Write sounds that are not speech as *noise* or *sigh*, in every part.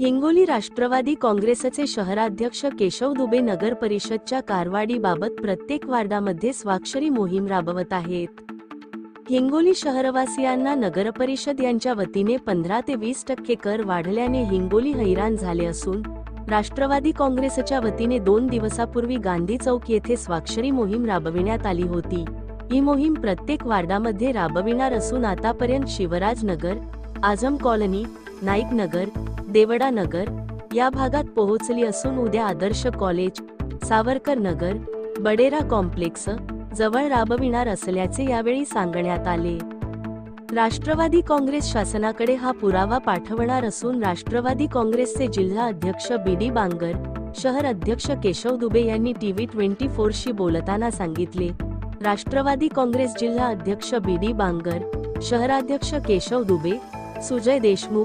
हिंगोली राष्ट्रवादी काँग्रेसचे शहराध्यक्ष केशव दुबे नगर परिषदच्या कारवाडीबाबत प्रत्येक वार्डामध्ये स्वाक्षरी मोहीम राबवत आहेत. हिंगोली शहरवासियांना नगरपरिषद यांच्या वतीने पंधरा ते वीस टक्के कर वाढल्याने हिंगोली हैराण झाले असून राष्ट्रवादी काँग्रेसच्या वतीने दोन दिवसापूर्वी गांधी चौक येथे स्वाक्षरी मोहीम राबविण्यात आली होती. ही मोहीम प्रत्येक वार्डामध्ये राबविणार असून आतापर्यंत शिवराजनगर आझम कॉलनी नाईक नगर देवडा नगर या भागात पोहोचली असून उद्या आदर्श कॉलेज सावरकर नगर बडेरा कॉम्प्लेक्स जवळ राबविणार असल्याचे यावेळी सांगण्यात आले. राष्ट्रवादी काँग्रेस शासनाकडे हा पुरावा पाठवणार असून राष्ट्रवादी काँग्रेसचे जिल्हा अध्यक्ष बी डी बांगर शहर अध्यक्ष केशव दुबे यांनी टीव्ही ट्वेंटी फोरशी बोलताना सांगितले. राष्ट्रवादी काँग्रेस जिल्हा अध्यक्ष बी डी बांगर शहराध्यक्ष केशव दुबे सुजय देशमुख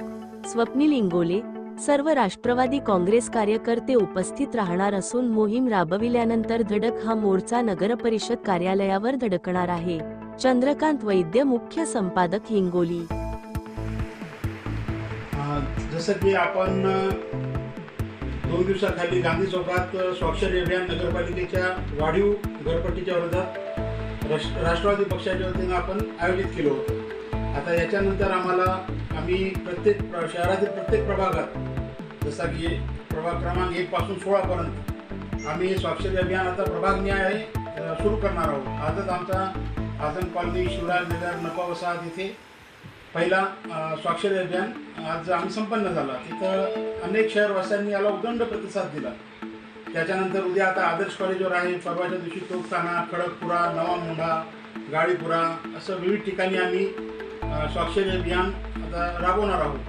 स्वप्नील इंगोले सर्व राष्ट्रवादी काँग्रेस कार्यकर्ते उपस्थित राहणार असून मोहीम राबविल्यानंतर धडक हा मोर्चा नगरपरिषद कार्यालयावर धडकणार आहे. चंद्रकांत वैद्य मुख्य संपादक हिंगोली. जसं की आपण दोन दिवसाखाली गांधी चौकात स्वाक्षरी अभियान नगरपालिकेच्या वाढीव घरपट्टीच्या विरोधात राष्ट्रवादी पक्षाच्या वतीनं आपण आयोजित केलं होतं. आता याच्यानंतर आम्हाला आम्ही प्रत्येक प्र- शहरातील प्रत्येक प्रभागात जसा की प्रभाग क्रमांक एक पासून सोळापर्यंत आम्ही स्वाक्षरी अभियान आता प्रभाग न्याय सुरू करणार आहोत. आजच आमचा आझम कॉलनी शिवराज नगर नपा वसाहत इथे पहिला स्वाक्षरी अभियान आज आम्ही संपन्न झाला. तिथं अनेक शहरवासियांनी याला उदंड प्रतिसाद दिला. त्याच्यानंतर उद्या आता आदर्श कॉलेजवर आहे. परवाच्या दिवशी तोफखाना खडकपुरा नवा मुंढा गाडीपुरा असं विविध ठिकाणी आम्ही स्वाक्षरी अभियान आता राबवणार आहोत.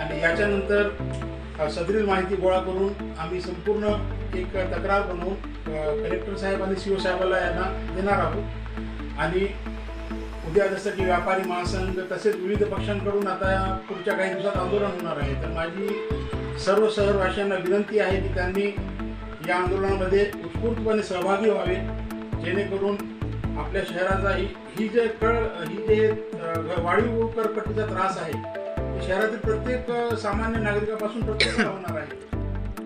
आणि याच्यानंतर सदरील माहिती गोळा करून आम्ही संपूर्ण एक तक्रार बनवून कलेक्टर साहेब आणि सी ओ साहेबाला यांना देणार आहोत. आणि उद्या जसं की व्यापारी महासंघ तसेच विविध पक्षांकडून आता पुढच्या काही दिवसात आंदोलन होणार आहे. तर माझी सर्व शहरवासियांना विनंती आहे की त्यांनी या आंदोलनामध्ये उत्स्फूर्तपणे सहभागी व्हावे जेणेकरून आपल्या शहराचा ही ही जे कळ ही जे वाढीव करपट्टीचा त्रास आहे शहरातील प्रत्येक सामान्य नागरिकापासून प्रत्येकाला *coughs* होणार आहे.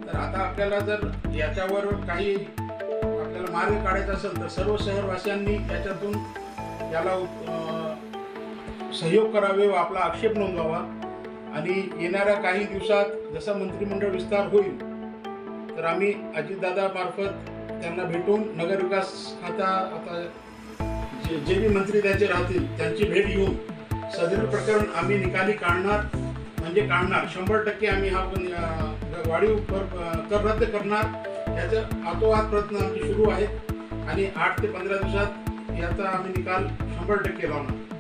तर आता आपल्याला जर याच्यावर काही आपल्याला मार्ग काढायचा असेल तर सर्व शहरवासियांनी याच्यातून याला सहयोग करावे व आपला आक्षेप नोंदवावा. आणि येणाऱ्या काही दिवसात जसा मंत्रिमंडळ विस्तार होईल तर आम्ही अजितदादा मार्फत त्यांना भेटून नगरविकास खाता आता जे जे बी मंत्री त्यांचे राहतील त्यांची भेट घेऊन सदर प्रकरण आम्ही निकाली काढणार. म्हणजे काढणार. शंभर टक्के आम्ही हा पण, वाढीव कर कर रद्द करणार. याचं आतोआत प्रयत्न आमचे सुरू आहेत. आणि आठ ते पंधरा दिवसात याचा आम्ही निकाल शंभर टक्के लावणार.